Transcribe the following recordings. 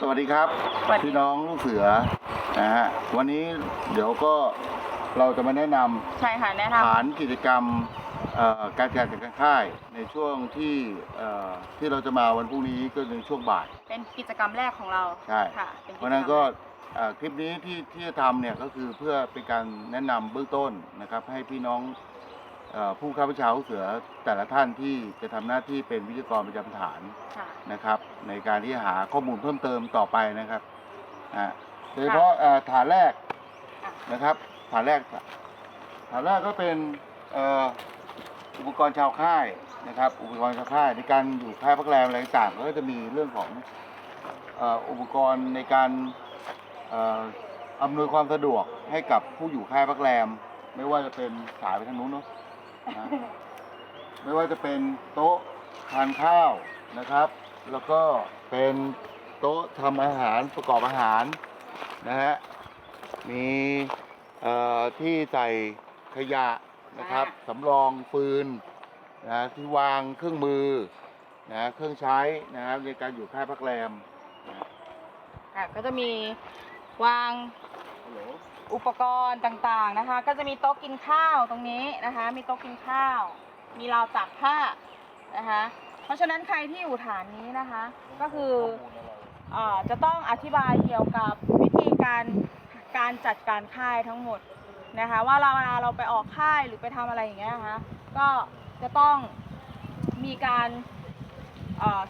สวัสดีครับสวัสดี พี่น้องลูกเสือนะฮะวันนี้เดี๋ยวก็เราจะมาแนะนำใช่ค่ะแนะนฐานกิจกรรมเอ่อการจัดการค่ายในช่วงที่เอ่อที่เราจะมาวันพรุ่งนี้ก็ในช่วงบ่ายำเป็นกิจกรรมแรกของเราใช่ ค่ะป็จเพรรมราะฉะนั้นก็เอ่อคลิปนี้ที่ที่จะทำเนี่ยก็คือเพื่อเป็นการแนะนำเบื้องต้นนะครับ ให้พี่น้องเอ่อ ผู้ข้าราชการลูกเสือแต่ละท่านที่จะทำหน้าที่เป็นวิทยากรประจำฐานค่ะนะครับ ในการที่หาข้อมูลเพิ่มเติมต่อไปนะครับอ่าโดยเฉพาะเอ่อฐานแรกอะนะครับฐานแรกฐานแรกก็เป็นเอ่ออุปกรณ์ชาวค่ายนะครับ อุปกรณ์ชาวค่ายในการอยู่ค่ายพักแรมอะไรต่างๆก็จะมีเรื่องของเอ่ออุปกรณ์ในการเอ่ออำนวยความสะดวกให้กับผู้อยู่ค่ายพักแรม ไม่ว่าจะเป็นสายไปทางนู้นเนาะ นะไม่ว่าจะเป็นโต๊ะทานข้าวนะครับ แล้วก็เป็นโต๊ะทำอาหารประกอบอาหารนะฮะมีเอ่อที่ใส่ขยะนะครับสำรองฟืนนะที่วางเครื่องมือนะเครื่องใช้นะครับในการอยู่ค่ายพักแรมนะค่ะก็จะมีวางฮัลโหล อุปกรณ์ต่างๆนะคะ ก็จะมีโต๊ะกินข้าวตรงนี้นะคะ มีโต๊ะกินข้าว มีราวตากผ้านะคะ เพราะฉะนั้นใครที่อยู่ฐานนี้นะคะ ก็คืออะจะต้องอธิบายเกี่ยวกับวิธีการการจัดการค่ายทั้งหมดนะคะ ว่าเราเวลาเราไปออกค่ายหรือไปทำอะไรอย่างเงี้ยนะคะก็จะต้องมีการ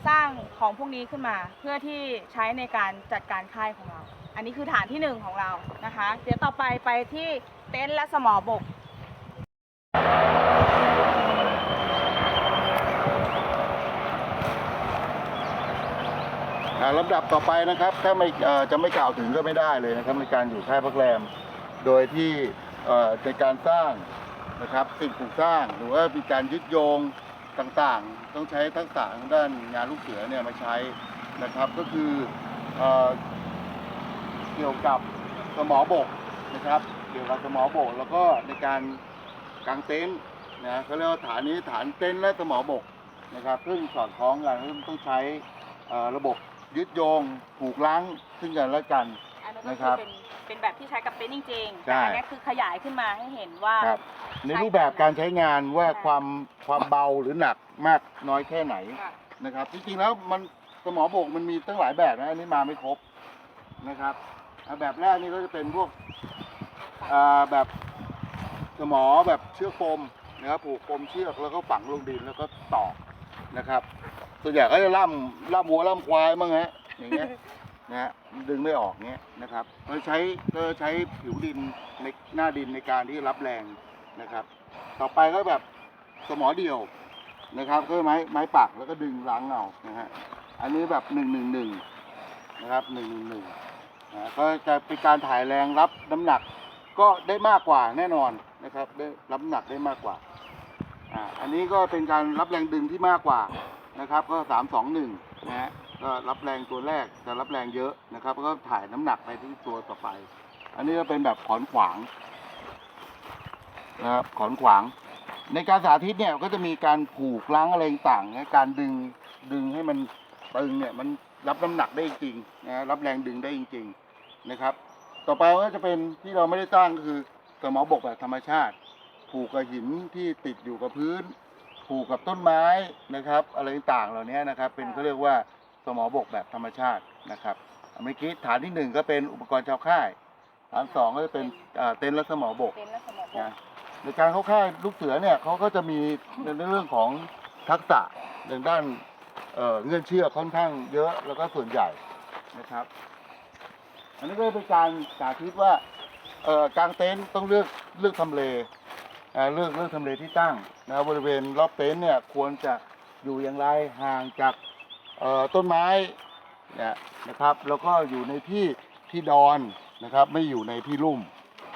สร้างของพวกนี้ขึ้นมา เพื่อที่ใช้ในการจัดการค่ายของเรา อันนี้คือฐานที่หนึ่งของเรานะคะ เดี๋ยวต่อไปไปที่เต็นท์และสมอบกลำดับต่อไปนะครับถ้าไม่จะไม่กล่าวถึงก็ไม่ได้เลยนะครับในการอยู่ค่ายพักแรม โดยที่ในการสร้างนะครับสิ่งปลูกสร้างหรือว่ามีการยึดโยงต่างๆ ต้องใช้ทักษะทางด้านงานลูกเสือเนี่ยมาใช้นะครับก็คือ เอ่อเกี่ยวกับสมอบกนะครับ เกี่ยวกับสมอบกแล้วก็ในการกางเต็นท์นะเขาเรียกว่าฐานนี้ฐานเต็นท์และสมอบกนะครับซึ่งสอดคล้องกันต้องใช้เอ่อระบบยึดโยงผูกล้างซึ่งกันและกันอันนั้นก็นะคคืรัอบเป็นเป็นแบบที่ใช้กับเต็นท์จริงๆใช่แต่อันนี้คือขยายขึ้นมาให้เห็นว่าครับในรูปแบบการใช้งานว่าใช่ความความเบาหรือหนักมากน้อยแค่ไหนค่ะนะครับ จริงๆแล้วมันสมอบกมันมีตั้งหลายแบบนะอันนี้มาไม่ครบนะครับอ่า แบบแรกนี่ก็จะเป็นพวกแบบสมอแบบเชือกโฟมนะครับผูกโฟมเชือกแล้วก็ฝังลงดินแล้วก็ตอกนะครับส่วนใหญ่ก็จะล่ำล่ำวัวล่ำควายมั้งฮะอย่างเงี้ยนะฮะดึงไม่ออกเงี้ยนะครับเราใช้ก็ใช้ผิวดินในหน้าดินในการที่รับแรงนะครับ ต่อไปก็แบบสมอเดียวนะครับก็ไม้ไม้ปักแล้วก็ดึงล้างเอานะฮะอันนี้แบบหนึ่งหนึ่งหนึ่งนะครับหนึ่งหนึ่งหนึ่ง นะก็จะเป็นการถ่ายแรงรับน้ำหนักก็ได้มากกว่าแน่นอนนะครับ ได้รับน้ำหนักได้มากกว่าอ่าอันนี้ก็เป็นการรับแรงดึงที่มากกว่านะครับ ก็สามสองหนึ่งนะฮะก็รับแรงตัวแรกจะรับแรงเยอะนะครับ ก็ถ่ายน้ำหนักไปที่ตัวต่อไป อันนี้ก็เป็นแบบขอนขวางนะครับขอนขวาง ในการสาธิตเนี่ยก็จะมีการผูกล้างอะไรต่างๆนะการดึงดึงให้มันตึงเนี่ยมันรับน้ำหนักได้จริงนะรับแรงดึงได้จริง ๆ นะครับ ต่อไปก็จะเป็นที่เราไม่ได้สร้างก็คือสมอบกแบบธรรมชาติ ผูกกับหินที่ติดอยู่กับพื้น ผูกกับต้นไม้นะครับ อะไรต่างๆเหล่านี้นะครับ เป็นเขาเรียกว่าสมอบกแบบธรรมชาตินะครับเมื่อกี้ฐานที่หนึ่งก็เป็นอุปกรณ์ชาวค่าย ฐานสองก็จะเป็นอ่าเต็นท์และสมอบกเต็นท์และสมอบกนะในการเข้าค่ายลูกเสือเนี่ยเขาก็จะมีในเรื่องของทักษะในด้านเอ่อเงื่อนเชือกค่อนข้างเยอะแล้วก็ส่วนใหญ่นะครับ อันนี้ก็เป็นการสาธิตว่าเอ่อกางเต็นท์ต้องเลือกเลือกทำเลอ่าเลือกเลือกทำเลที่ตั้งนะบริเวณรอบเต็นท์เนี่ยควรจะอยู่อย่างไรห่างจากเอ่อต้นไม้เนี่ยนะครับแล้วก็อยู่ในที่ที่ดอนนะครับไม่อยู่ในที่ลุ่ม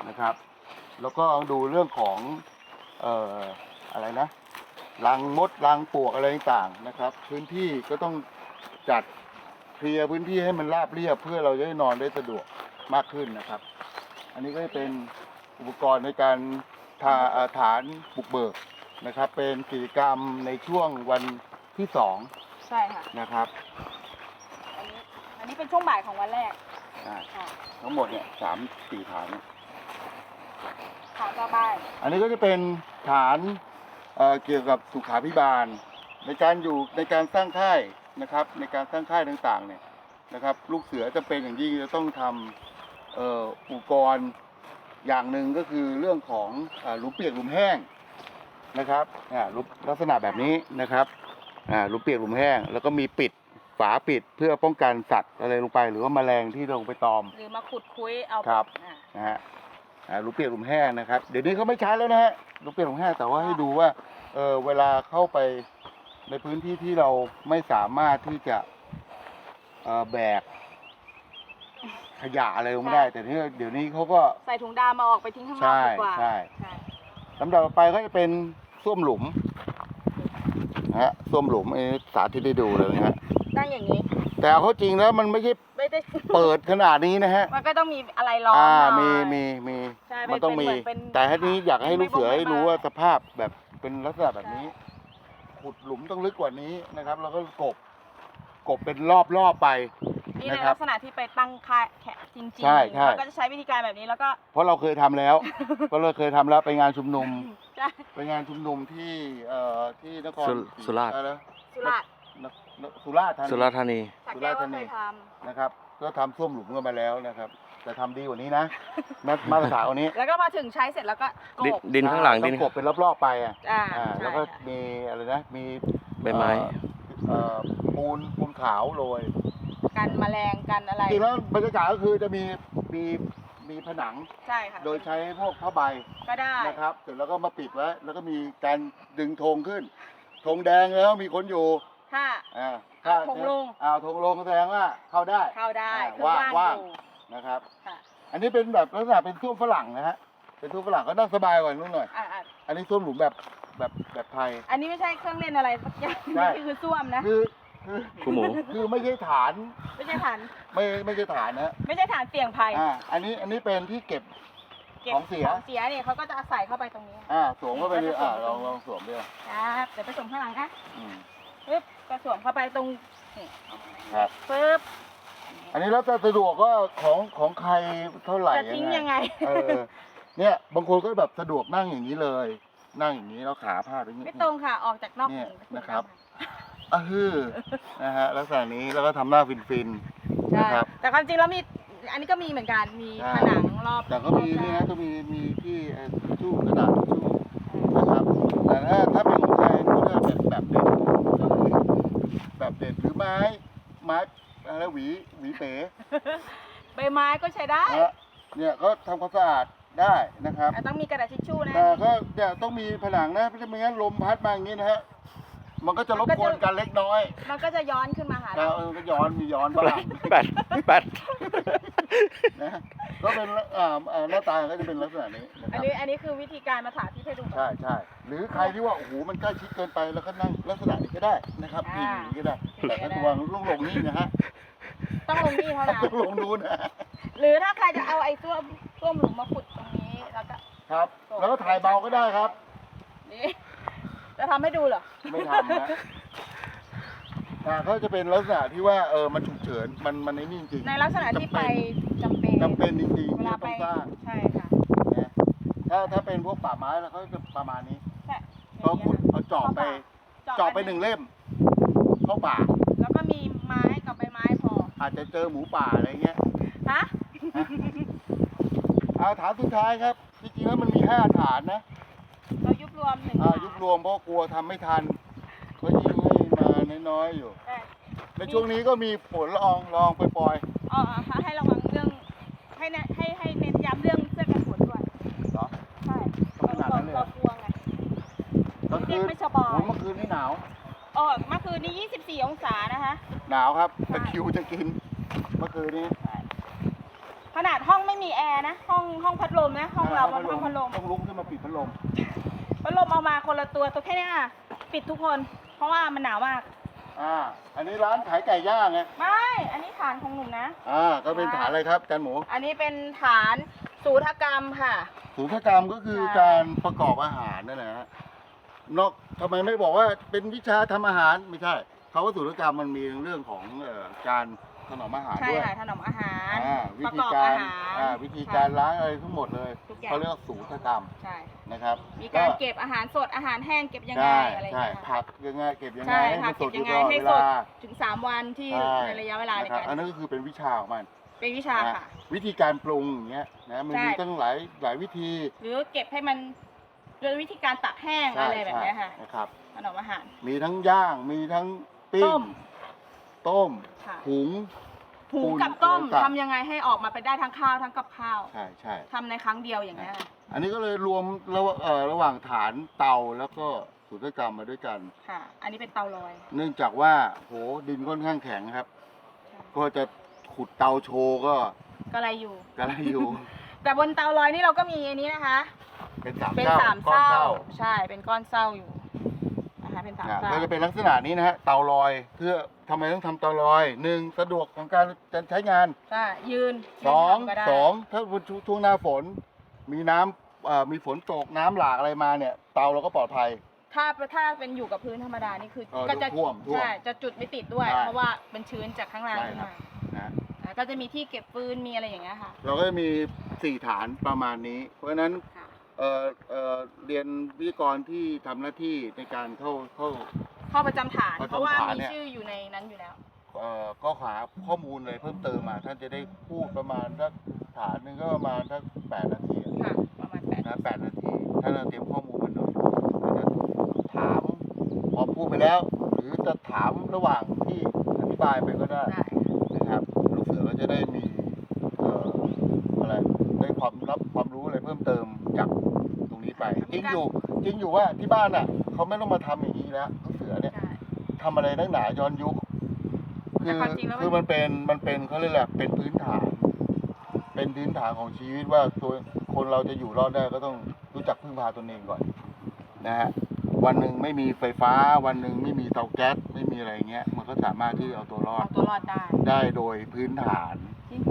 นะครับ แล้วก็ดูเรื่องของเอ่ออะไรนะรังมดรังปลวกอะไรต่างๆนะครับ พื้นที่ก็ต้องจัด เคลียร์พื้นที่ให้มันราบเรียบเพื่อเราจะได้นอนได้สะดวกมากขึ้นนะครับ อันนี้ก็จะเป็นอุปกรณ์ในการทาเอ่อฐานบุกเบิกนะครับ เป็นกิจกรรมในช่วงวันที่สองใช่ค่ะ นะครับอันนี้ อันนี้เป็นช่วงบ่ายของวันแรกอ่าค่ะทั้งหมดเนี่ยสามสี่ฐาน ค่ะต่อไปอันนี้ก็จะเป็นฐานเอ่อเกี่ยวกับสุขาพิบาล ในการอยู่ในการสร้างค่าย นะครับ ในการสร้างค่ายต่างๆเนี่ยนะครับ ลูกเสือจะเป็นอย่างยิ่งจะต้องทำเอ่ออุปกรณ์อย่างหนึ่งก็คือเรื่องของอ่าหลุมเปียกหลุมแห้งนะครับอ่าหลุมลักษณะแบบนี้นะครับอ่าหลุมเปียกหลุมแห้ง แล้วก็มีปิดฝาปิดเพื่อป้องกันสัตว์อะไรลงไป หรือว่าแมลงที่ลงไปตอม หรือมาขุดคุยเอาครับอ่านะฮะอ่าลูกเปียกลูกแห้งนะครับ เดี๋ยวนี้เขาไม่ใช้แล้วนะฮะลูกเปียกลูกแห้งแต่ว่าให้ดูว่าเออเวลาเข้าไป ในพื้นที่ที่เราไม่สามารถที่จะเอ่อแบกขยะอะไรลงไม่ได้ แต่นี่เดี๋ยวนี้เขาก็ใส่ถุงดำมาออกไปทิ้งข้างนอกใช่ดีกว่าใช่ใช่ลำดับต่อไปก็จะเป็นส้วมหลุมนะฮะส้วมหลุมเออสาธิตได้ดูเลยนะฮะตั้งอย่างนี้ แต่เอาเขาจริงแล้วมันไม่ใช่ไม่ได้เปิดขนาดนี้นะฮะ มันก็ต้องมีอะไรรองอ่าหน่มีอยมีมีใช่มันต้องเป็นมีเหมือนเป็นแต่ทีนี้อยากให้ลูกเสือไม่ให้รู้ไม่ว่าสภาพแบบเป็นลักษณะแบบนี้ ขุดหลุมต้องลึกกว่านี้นะครับ แล้วก็กบกบเป็นรอบรอบๆไป นี่ในนะครับลักษณะที่ไปตั้งค่ายแขกจริงๆใช่ใช่ เราก็จะใช้วิธีการแบบนี้แล้วก็เพราะเราเคยทำแล้ว เพราะเราเคยทำแล้วไปงานชุมนุมใช่ไปงานชุมนุมที่เอ่อที่นครสุสุราษฎร์ อะไรนะสุราษฎร์นนสุราษฎร์ธานี สุราษฎร์ธานี สักสุแก้ราวษฎร์ก็ธานีเคยทนะครับก็ทำส้วมหลุมกันมาแล้วนะครับ แต่ทำดีกว่านี้นะมามาตรฐานกว่านี้ำแล้วก็มาถึงใช้เสร็จแล้วก็กดินบ ดินข้างหลังต้ดิอนงกบเป็นรอบๆไปอะอ่าอ่าใช่แล้วก็ค่ะ มีอะไรนะมีใบไม้ เอ่อปูนปูนขาวโรยกันแมลงกันอะไร จริงแล้วบรรยากาศก็คือจะมีมีมีผนังใช่ค่ะโดยใช้พวกผ้าใบ ก็ได้ นะครับเสร็จแล้วก็มาปิดไว้ แล้วก็มีการดึงธงขึ้นธงแดงแล้วมีคนอยู่ถ้า อ่าเอาธงลง เอาธงลงแสดงว่าเข้าได้ เข้าได้อ่าคือว่างว่างว่าง อยู่ นะครับ ค่ะอันนี้เป็นแบบลักษณะเป็นส้วมฝรั่งนะฮะ เป็นส้วมฝรั่งก็นั่งสบายกว่านู้นหน่อย อ่าอ่าอันนี้ส้วมหลุมแบบแบบแบบไทย อันนี้ไม่ใช่เครื่องเล่นอะไรสักอย่างใช่ นี่คือส้วมนะ คือคือครูหมู คือไม่ใช่ฐานไม่ใช่ฐาน ไม่ไม่ใช่ฐานนะไม่ใช่ฐานเสี่ยงภัยอ่า อันนี้อันนี้เป็นที่เก็บ ก็บของเสีย ของเสียเนี่ยเขาก็จะเอาใส่เข้าไปตรงนี้ อ่าสวมเข้าไปเลยก็จะอ่าสวมลองลองสวมด้วยครับเดี๋ยวไปสวมข้างหลังนะอืม ปึ๊บก็สวมเข้าไปตรงนี่ครับ ปึ๊บ อันนี้แล้วแต่สะดวกก็ของของใครเท่าไหร่จะทิ้งยังไงเออเนี่ยบางคนก็แบบสะดวกนั่งอย่างนี้เลย นั่งอย่างนี้แล้วขาพาดอย่างนี้ไม่ตรงค่ะออกจากนอกเนี่ยถุงนะครับอะฮือนะฮะลักษณะนี้แล้วก็ทำหน้าฟินฟินๆใช่นะครับแต่ความจริงแล้วมีอันนี้ก็มีเหมือนกันมีใช่ผนังรอบแต่ก็มีรอบนี่ด้านะก็มีมีที่เอ่อทิชชู่กระดาษทิชชู่นะครับแต่ถ้าถ้าเป็นของไทยก็จะแบบแบบเด็ดแบบเด็ดหรือไม้ไม้ อะไรหวีหวีเป๋ใบไม้ก็ใช้ได้นะฮะเนี่ยก็ทำความสะอาดได้นะครับ แต่ต้องมีกระดาษทิชชู่นะ แต่ก็เนี่ยต้องมีผนังนะไม่ใช่ไม่งั้นลมพัดมาอย่างนี้นะฮะมันก็จะรบกวนกันเล็กน้อยมันก็จะย้อนขึ้นมาหาแต่เรา เออก็ย้อนมีย้อนบ้างแปดแปดนะ ก็เป็นอ่าอ่าหน้าตาก็จะเป็นลักษณะนี้นะคอันรับนี้อันนี้คือวิธีการมาสาธิตให้ดู ใช่ใช่หรือใครที่ว่าโอ้โหมันใกล้ชิดเกินไปแล้วก็นั่งลักษณะนี้ก็ได้นะครับอ่าพิงอย่างนี้ก็ได้แต่ถ้าตัวลงลงนี่นะฮะต้องลงนี่เท่านั้นต้องลงนู้นนะ หรือถ้าใครจะเอาไอ้ตัวตัวหลุมมาขุดตรงนี้แล้วก็ครับ แล้วก็ถ่ายเบาก็ได้ครับ นี่จะทำให้ดูเหรอไม่ทำนะอ่าก็จะเป็นลักษณะที่ว่าเออมันฉุกเฉินมันมันไอ้นี่จริงในลักษณะที่ไปจำเป็น จำเป็นจริงๆเวที่ลาจะไปต้องสร้างใช่ค่ะนะถ้าถ้าเป็นพวกป่าไม้แล้วเขาจะประมาณนี้ใช่เขาขุดเอาจอบไปจอบไปหนึ่งเล่ม เข้าป่า แล้วก็มีไม้กับใบไม้พออาจจะเจอหมูป่าอะไรเงี้ยฮะเอาฐานสุดท้ายครับจริงๆแล้วมันมีห้าฐานนะเรายุบรวมหนึ่งอ่าฐานยุบรวมเพราะกลัวทำไม่ทันก็ยิงให้มาน้อยๆอยู่ ใช่ในช่วงนี้ก็มีฝนละอองลองปล่อยอ๋อให้ระวังเรื่อง ให้เน้นให้ให้เน้นย้ำเรื่องเสื้อกันฝนด้วยๆเหรอ ใช่ต้องขนาดนั้นเลยเหรเราอกลัวไง กลางคืนเด็กไม่สบาย โอ้เมื่อคืนนี่หนาว อ๋อเมื่อคืนนี้ 24 องศานะคะ หนาวครับใช่ตะคริวจะกิน เมื่อคืนนี้ขนาดห้องไม่มีแอร์นะ ห้องห้องพัดลมนะ ห้องเรามันห้องพัดลม ต้องลุกขึ้นมาปิดพัดลม พัดลมเอามาคนละตัวตัวแค่เนี้ยค่ะปิดทุกคน เพราะว่ามันหนาวมาก อ่า อันนี้ร้านขายไก่ย่างไง ไม่ อันนี้ฐานของหนุ่มนะ อ่า ก็เป็นฐานอะไรครับอาจารย์หมู อันนี้เป็นฐานสูตรกรรมค่ะ สูตรกรรมก็คือใช่การประกอบอาหารนั่นแหละฮะนอกทำไมไม่บอกว่าเป็นวิชาทำอาหารไม่ใช่เขาว่าสูตรกรรมมันมีเรื่องของเอ่อการ ถนอมอาหารใช่ด้วยค่ะถนอมอาหารอ่าวิประธีกอบการอาหารอ่าวิธีการล้างอะไรทั้งหมดเลยทุกอย่าง เขาเรียกว่าสูตรกรรมใช่ นะครับมีการเก็บอาหารสดอาหารแห้งเก็บยังไงใช่อะไรอย่างใช่เงี้ยค่ะผักยังไงเก็บยังไงใช่ให้ผัมักนสเก็ดบอยัยู่งไงตลอดให้เวสดลาถึง 3 วันที่ใช่ในระยะเวลาในนะครับการอันนั้นก็คือเป็นวิชาของมันเป็นวิชานะค่ะ วิธีการปรุงอย่างเงี้ยนะมันใช่ มีตั้งหลายหลายวิธีหรือเก็บให้มันโดยวิธีการตักแห้งใช่อะไรแบบเนี้ยค่ะใช่นะครับ ถนอมอาหาร มีทั้งย่างมีทั้งปิ้ต้งม ต้มค่ะ หุง หุงอุ่นกับต้มอะไรต่างทำยังไงให้ออกมาเป็นได้ทั้งข้าวทั้งกับข้าวใช่ใช่ทำในครั้งเดียวอย่างเงี้ยค่ะอันนี้ก็เลยรวมระหว่างเอ่อระหว่างฐานเตาแล้วก็สูตรกรรมมาด้วยกัน ค่ะ อันนี้เป็นเตาลอยเนื่องจากว่าโหดินค่อนข้างแข็งครับ ก็จะขุดเตาโชว์ก็ก็อะไรอยู่ กระไรอยู่ แต่บนเตาลอยนี่เราก็มีอันนี้นะคะ เป็นสามเป็นเศร้าสามก้อนเศร้า เศร้า ใช่ เป็นก้อนเศร้าอยู่นะคะ เป็นสามนะเศร้าก็จะเป็นลักษณะนี้นะฮะเตาลอยเพื่อทำไมต้องทำเตาลอยหนึ่งสะดวกของการใช้งานใช่ยืนสองยืนทำก็ได้สองถ้าช่วงหน้าฝน มีน้ำเอ่อมีฝนตกน้ำหลากอะไรมาเนี่ย เตาเราก็ปลอดภัย ถ้าถ้าเป็นอยู่กับพื้นธรรมดานี่คือ เออก็จะท่วมท่วมใช่จะจุดไม่ติดด้วย ใช่เพราะว่าเป็นชื้นจากข้างล่างใช่ขึ้นครับ มานะอะก็จะมีที่เก็บฟืนมีอะไรอย่างเงี้ยค่ะเราก็จะมีสี่ฐานประมาณนี้ เพราะฉะนั้นค่ะ เอ่อเอ่อเรียนวิทยากรที่ทำหน้าที่ในการเข้าเข้า เข้าประจำฐาน ประจำเพราะว่าฐานมีเนี่ย ชื่ออยู่ในนั้นอยู่แล้ว เอ่อก็หาข้อมูลอะไรเพิ่มเติมมา ท่านจะได้พูดประมาณสักฐานหนึ่งก็ประมาณสักแปดนาทีค่ะ ประมาณแปดนะแปดนาทีท่านเตรียมข้อมูลมาหน่อยแล้วจะถามพอพูดไปแล้ว หรือจะถามระหว่างที่อธิบายไปก็ได้ได้ นะครับ ลูกเสือก็จะได้มีเอ่ออะไร ได้ความรับความรู้อะไรเพิ่มเติมจากตรงนี้ไป จริงอยู่จริงอยู่ว่าที่บ้านอะเขาไม่ต้องมาทำอย่างนี้แล้วลูกเสือเนี่ยใช่ทำอะไรนักหนาย้อนยุค คืแต่อความจริงแล้วมันคือมันเป็นมันเป็นเขาเรียกแหละไรเป็นพื้นฐาน เป็นพื้นฐานของชีวิตว่าตัวคนเราจะอยู่รอดได้ก็ต้องรู้จักพึ่งพาตนเองก่อนนะฮะวันหนึ่งไม่มีไฟฟ้า วันหนึ่งไม่มีเตาแก๊สไม่มีอะไรเงี้ย มันก็สามารถที่เอาตัวรอเอาดตัวรอดได้ได้โดยพื้นฐานจริง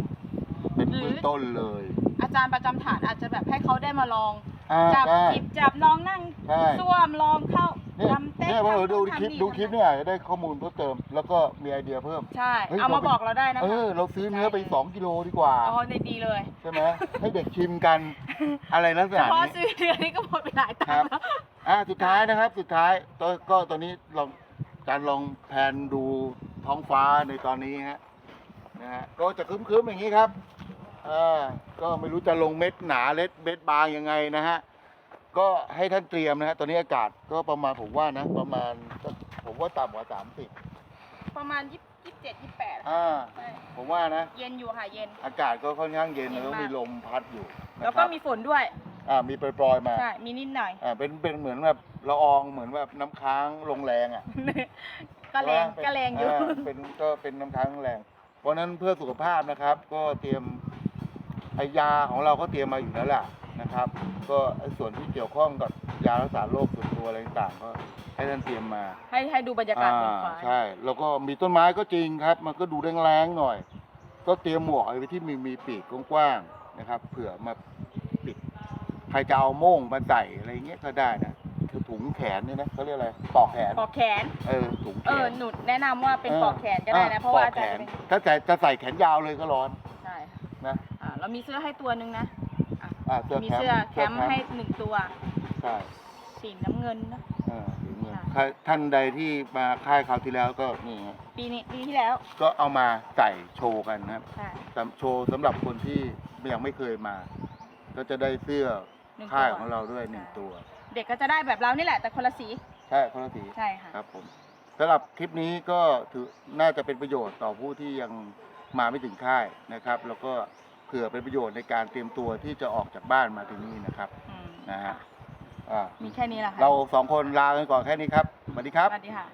เป็นหรือเบื้องต้นเลย อาจารย์ประจำฐานอาจจะแบบให้เขาได้มาลอง อ่าจับได้จิบจับลองนั่งใช่ส้วมลองเข้าเนี่ยทำเต้นเนี่ยพอทำดูนู่นคลิปทำนี่ดูคลิปเนี่ยอาจจะได้ข้อมูลเพิ่มเติม แล้วก็มีไอเดียเพิ่ม ใช่ เฮ้ยเอามาเราไป บอกเราได้นะเอคะอเราซื้อเนื้อไปได้เลยสองกิโลดีกว่า อ๋อในดีเลยใช่ไหมให้เด็กชิมกันอะไรลักษเฉณะพาะนี้ ซื้อเดือนนี้ก็หมดไปหลายตัครังบค์แล้วอ่าสุดท้ายนะครับสุดท้ายก็ก็ตอนนี้ลองการลองแผนดูท้องฟ้าในตอนนี้ฮะนะฮะก็จะครึ้มๆอย่างนี้ครับ อ่าก็ไม่รู้จะลงเม็ดหนาเล็ดเม็ดบางยังไงนะฮะ ก็ให้ท่านเตรียมนะฮะ ตอนนี้อากาศก็ประมาณผมว่านะ ประมาณสักผมว่าต่ำกว่าสามสิบประมาณยี่สิบเจ็ดยี่สิบแปดอ่า ผมว่านะ เย็นอยู่ค่ะเย็น อากาศก็ค่อนข้างเย็นเย็นแล้วก็มาก มีลมพัดอยู่นะแล้วคก็รับมีฝนด้วย อ่ามีโปรยๆมา ใช่ มีนิดหน่อย อ่า เป็น เป็นเหมือนแบบละอองเหมือนแบบน้ำค้างลงแรงอะ ก็แรงเป็นก็แรงอยู่าเป็นก็เป็นน้ำค้างลงแรง เพราะฉะนั้นเพื่อสุขภาพนะครับ ก็เตรียม ไอยาของเราก็เตรียมมาอยู่แล้วแหละนะครับ ก็ไอส่วนที่เกี่ยวข้องกับยารักษาโรคส่วนตัวอะไรต่างๆก็ให้ท่านเตรียมมาให้ให้ดูบรรยากาศบนอ่าฟ้า ใช่ แล้วก็มีต้นไม้ก็จริงครับ มันก็ดูแรงๆหน่อย ก็เตรียมหมวกอะไรที่มีมีปีกกว้างๆนะครับ เผื่อมาปิดใครจะเอาโม่งมาใส่อะไรเงี้ยก็ได้นะคือถุงแขนเนี่ยนะเขาเรียกอะไรปอกแขนปอกแขน เออถุงแขเออน หนุดแนะนำว่าเป็นเออปอกแขนก็ได้นะ เพราะว่าอาจารย์จะเป็น ถ้าใส่จะใส่แขนยาวเลยก็ร้อนใช่นะอ่า เรามีเสื้อให้ตัวหนึ่งนะอ่าเสื้อมีแคมเสื้อป์แคมป์ให้หนึ่งตัว ใช่สีน้ำเงินนะ เออถุงมือค่ะ ใครท่านใดที่มาค่ายคราวที่แล้วก็นี่ฮะปีนี้ปีที่แล้วก็เอามาใส่โชว์กันนะครับใช่สำโชว์สำหรับคนที่ยังไม่เคยมา ก็จะได้เสื้อหนึ่งค่ายตัวของเราด้วยหนึ่งตัว เด็กก็จะได้แบบเรานี่แหละ แต่คนละสีใช่คนละสี ใช่ค่ะ ครับผมสำหรับคลิปนี้ก็ถือน่าจะเป็นประโยชน์ต่อผู้ที่ยังมาไม่ถึงค่ายนะครับ แล้วก็ เผื่อเป็นประโยชน์ในการเตรียมตัวที่จะออกจากบ้านมาที่นี่นะครับอืมนะฮะอ่ามีแค่นี้แหละค่ะเราสองคนลากันก่อนแค่นี้ครับสวัสดีครับ สวัสดีค่ะ